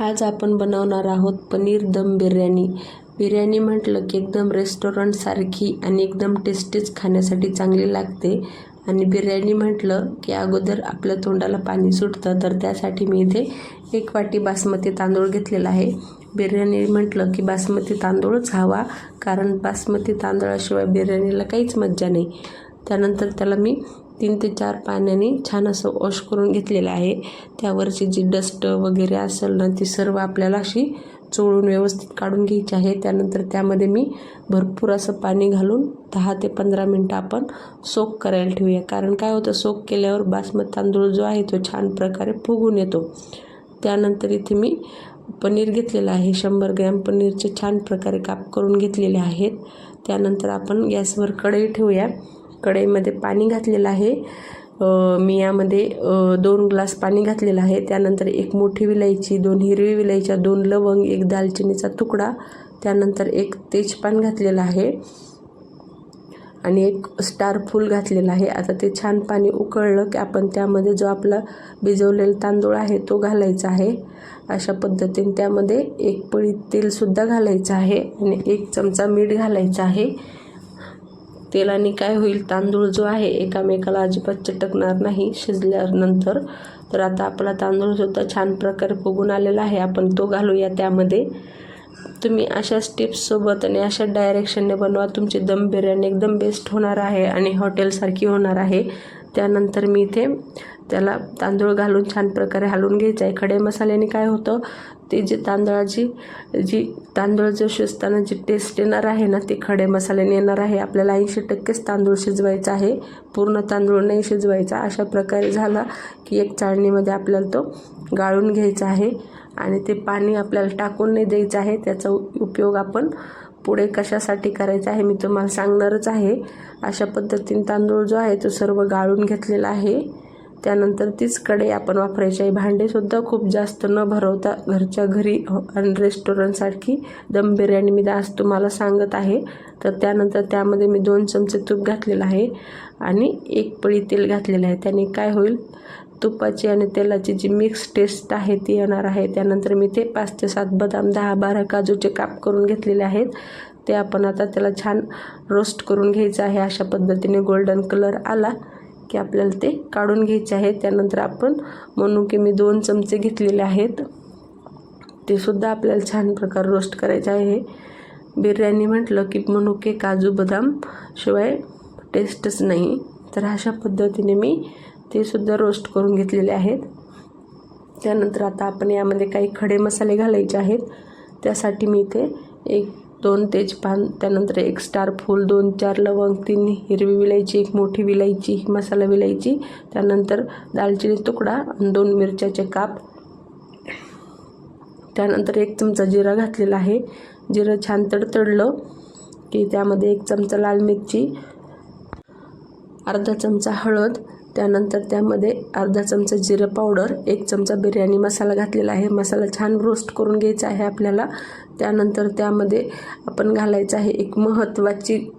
आज आपण बनवणार आहोत पनीर दम बिर्याणी. बिर्याणी म्हटलं की एकदम रेस्टॉरंटसारखी आणि एकदम टेस्टीच खाण्यासाठी चांगली लागते. आणि बिर्याणी म्हटलं की अगोदर आपल्या तोंडाला पाणी सुटतं तर त्यासाठी मी इथे एक वाटी बासमती तांदूळ घेतलेला आहे. बिर्याणी म्हटलं की बासमती तांदूळच हवा कारण बासमती तांदळाशिवाय बिर्याणीला काहीच मज्जा नाही. त्यानंतर त्याला मी तीन ते चार पाण्याने छान असं वॉश करून घेतलेलं आहे. त्यावरची जी डस्ट वगैरे असेल ना ती सर्व आपल्याला अशी चोळून व्यवस्थित काढून घ्यायची आहे. त्यानंतर त्यामध्ये मी भरपूर असं पाणी घालून दहा ते पंधरा मिनटं आपण सोक करायला ठेवूया. कारण काय होतं सोक केल्यावर बासमती तांदूळ जो आहे तो छान प्रकारे फुगून येतो. त्यानंतर इथे मी पनीर घेतलेलं आहे. शंभर ग्रॅम पनीरचे छान प्रकारे काप करून घेतलेले आहेत. त्यानंतर आपण गॅसवर कढई ठेवूया. कढईमध्ये पाणी घातलेलं आहे. मी यामध्ये दोन ग्लास पाणी घातलेलं आहे. त्यानंतर एक मोठी विलायची दोन हिरवी विलायच्या दोन लवंग एक दालचिनीचा तुकडा त्यानंतर एक तेजपान घातलेलं आहे. आणि एक स्टार फूल घातलेलं आहे. आता ते छान पाणी उकळलं की आपण त्यामध्ये जो आपला भिजवलेला तांदूळ आहे तो घालायचा आहे. अशा पद्धतीने त्यामध्ये एक पळी तेलसुद्धा घालायचं आहे. आणि एक चमचा मीठ घालायचं आहे. तेलाने काय होईल? तांदूळ जो आहे एकामेकाला अजिबात चिटकणार नाही शिजल्यानंतर. तर आता आपला तांदूळसुद्धा छान प्रकारे फुगून आलेला आहे आपण तो घालूया त्यामध्ये. तुम्ही अशा स्टेप्ससोबत आणि अशा डायरेक्शनने बनवा. तुमची दम बिर्याणी एकदम बेस्ट होणार आहे आणि हॉटेलसारखी होणार आहे. त्यानंतर मी इथे त्याला तांदूळ घालून छान प्रकारे हलवून घ्यायचं आहे. खडे मसाल्याने काय होतं? ते जे तांदळाची जी तांदूळ जो शिजताना जी टेस्ट येणार आहे ना ती खडे मसाल्याने येणार आहे. आपल्याला ऐंशी टक्केच तांदूळ शिजवायचा आहे. पूर्ण तांदूळ नाही शिजवायचा. अशा प्रकारे झाला की एक चाळणीमध्ये आपल्याला तो गाळून घ्यायचा आहे आणि ते पाणी आपल्याला टाकून नाही द्यायचं आहे. त्याचा उपयोग आपण पुढे कशासाठी करायचा आहे मी तुम्हाला सांगणारच आहे. अशा पद्धतीने तांदूळ जो आहे तो सर्व गाळून घेतलेला आहे. त्यानंतर तीच कढई आपण वापरायची आहे. भांडेसुद्धा खूप जास्त न भरवता घरच्या घरी हो, आणि रेस्टॉरंटसारखी दम बिर्याणी मी आज तुम्हाला सांगत आहे. तर त्यानंतर त्यामध्ये मी दोन चमचे तूप घातलेलं आहे आणि एक पळी तेल घातलेलं आहे. त्याने काय होईल? तुपाची आणि तेलाची जी मिक्स टेस्ट आहे ती येणार आहे. त्यानंतर मी ते पाच ते सात बदाम दहा बारा काजूचे काप करून घेतलेले आहेत. ते आपण आता त्याला छान रोस्ट करून घ्यायचं आहे. अशा पद्धतीने गोल्डन कलर आला. की आपल्याला ते काढून घ्यायचे आहे त्यानंतर आपण मनुके मी दोन चमचे घेतलेले आहेत. ते सुद्धा आपल्याला छान प्रकार रोस्ट करायचे आहे. बिर्याणी म्हटलं की मनुके काजू बदाम शिवाय टेस्टच नाही. तर अशा पद्धतीने मी ते सुद्धा रोस्ट करून घेतलेले आहेत. त्यानंतर आता आपण यामध्ये काही खडे मसाले घालायचे आहेत. त्यासाठी मी इथे एक दोन तेजपान त्यानंतर एक स्टार फूल दोन चार लवंग तीन हिरवी विलायची एक मोठी विलायची मसाला विलायची त्यानंतर दालचिनी तुकडा आणि दोन मिरच्याचे काप. त्यानंतर एक चमचा जिरा घातलेला आहे. जिरं छान तडतडलं की त्यामध्ये एक चमचा लाल मिरची अर्धा चमचा हळद त्यानंतर त्यामध्ये अर्धा चमचा जिरं पावडर एक चमचा बिर्याणी मसाला घातलेला आहे. मसाला छान रोस्ट करून घ्यायचा आहे आपल्याला. त्यानंतर त्यामध्ये आपण घालायचं आहे एक महत्त्वाची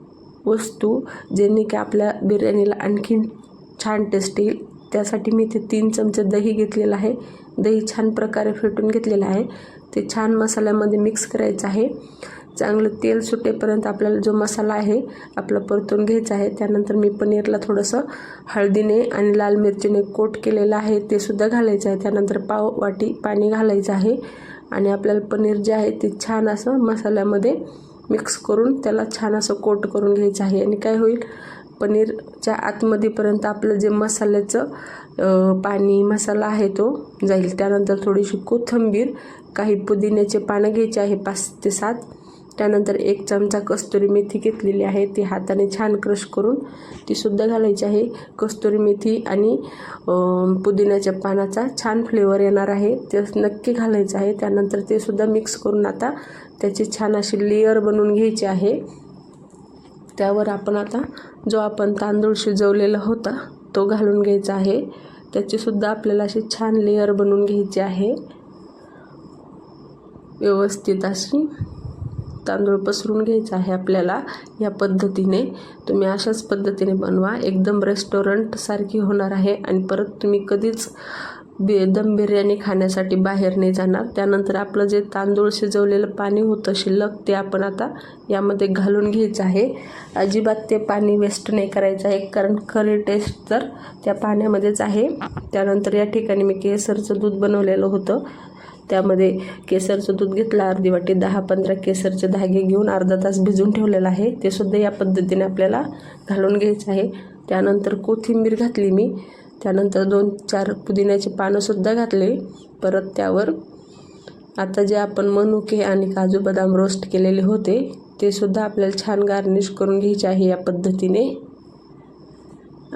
वस्तू ज्याने की आपल्या बिर्याणीला आणखीन छान टेस्ट येईल. त्यासाठी मी इथे तीन चमचे दही घेतलेलं आहे. दही छान प्रकारे फेटून घेतलेलं आहे. ते छान मसाल्यामध्ये मिक्स करायचं आहे. चांगलं तेल सुटेपर्यंत आपल्याला जो मसाला आहे आपला परतून घ्यायचा आहे त्यानंतर मी पनीरला थोडंसं हळदीने आणि लाल मिरचीने कोट केलेलं आहे ते सुद्धा घालायचं आहे. त्यानंतर पाव वाटी पाणी घालायचं आहे आणि आपल्याला पनीर जे आहे ते छान असं मसाल्यामध्ये मिक्स करून त्याला छान असं कोट करून घ्यायचं आहे. आणि काय होईल? पनीरच्या आतमध्येपर्यंत आपलं जे मसाल्याचं पाणी मसाला आहे तो जाईल. त्यानंतर थोडीशी कोथिंबीर काही पुदिन्याचे पानं घ्यायचे आहे पाच ते सात. त्यानंतर एक चमचा कस्तुरी मेथी घेतलेली आहे. ती हाताने छान क्रश करून तीसुद्धा घालायची आहे. कस्तुरी मेथी आणि पुदिन्याच्या पानाचा छान फ्लेवर येणार आहे. ते नक्की घालायचं आहे. त्यानंतर ते सुद्धा मिक्स करून आता त्याची छान अशी लेअर बनवून घ्यायची आहे. त्यावर आपण आता जो आपण तांदूळ शिजवलेला होता तो घालून घ्यायचा आहे. त्याचीसुद्धा आपल्याला अशी छान लेअर बनवून घ्यायची आहे. व्यवस्थित अशी तांदूळ पसरून घ्यायचा आहे आपल्याला या पद्धतीने. तुम्ही अशाच पद्धतीने बनवा. एकदम रेस्टॉरंटसारखी होणार आहे आणि परत तुम्ही कधीच बि दम बिर्याणी खाण्यासाठी बाहेर नाही जाणार. त्यानंतर आपलं जे तांदूळ शिजवलेलं पाणी होतं शिल्लक ते आपण आता यामध्ये घालून घ्यायचं आहे. अजिबात ते पाणी वेस्ट नाही करायचं आहे कारण खरी टेस्ट तर त्या पाण्यामध्येच आहे. त्यानंतर या ठिकाणी मी केसरचं दूध बनवलेलं होतं. त्यामध्ये केसरचं दूध घेतलं अर्धी वाटी दहा पंधरा केसरचे धागे घेऊन अर्धा तास भिजून ठेवलेलं आहे. ते सुद्धा या पद्धतीने आपल्याला घालून घ्यायचं आहे. त्यानंतर कोथिंबीर घातली मी. त्यानंतर दोन चार पुदिन्याचे पानंसुद्धा घातले. परत त्यावर आता जे आपण मनुके आणि काजू बदाम रोस्ट केलेले होते ते सुद्धा आपल्याला छान गार्निश करून घ्यायचे आहे या पद्धतीने.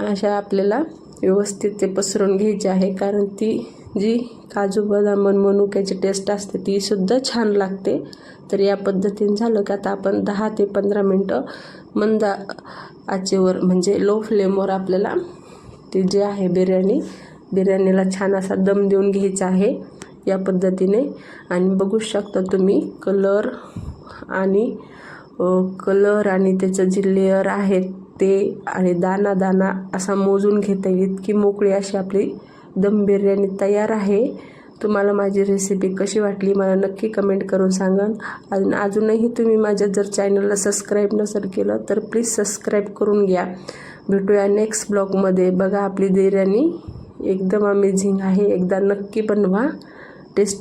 अशा आपल्याला व्यवस्थित ते पसरून घ्यायची आहे कारण ती जी काजू बदाम आणि मनुक्याची टेस्ट असते ती सुद्धा छान लागते. तर या पद्धतीने झालं की आता आपण दहा ते पंधरा मिनटं मंद आचेवर म्हणजे लो फ्लेमवर आपल्याला ती जी आहे बिर्याणी बिर्याणीला छान असा दम देऊन घ्यायचा आहे या पद्धतीने. आणि बघू शकता तुम्ही कलर आणि कलर आणि त्याचं जे लेअर आहे ते आणि दाना दाना असा मोजून घेता येईल. की मोकळी अशी आपली दम बिर्याणी तयार आहे. तुम्हाला माझी रेसिपी कशी वाटली मला नक्की कमेंट करून सांगा. आणि अजूनही तुम्ही माझ्या जर चॅनलला सबस्क्राईब नसेल केलं तर प्लीज सबस्क्राईब करून घ्या. भेटूया नेक्स्ट ब्लॉगमध्ये बघा आपली बिर्याणी एकदम अमेझिंग आहे. एकदा नक्की बनवा. टेस्ट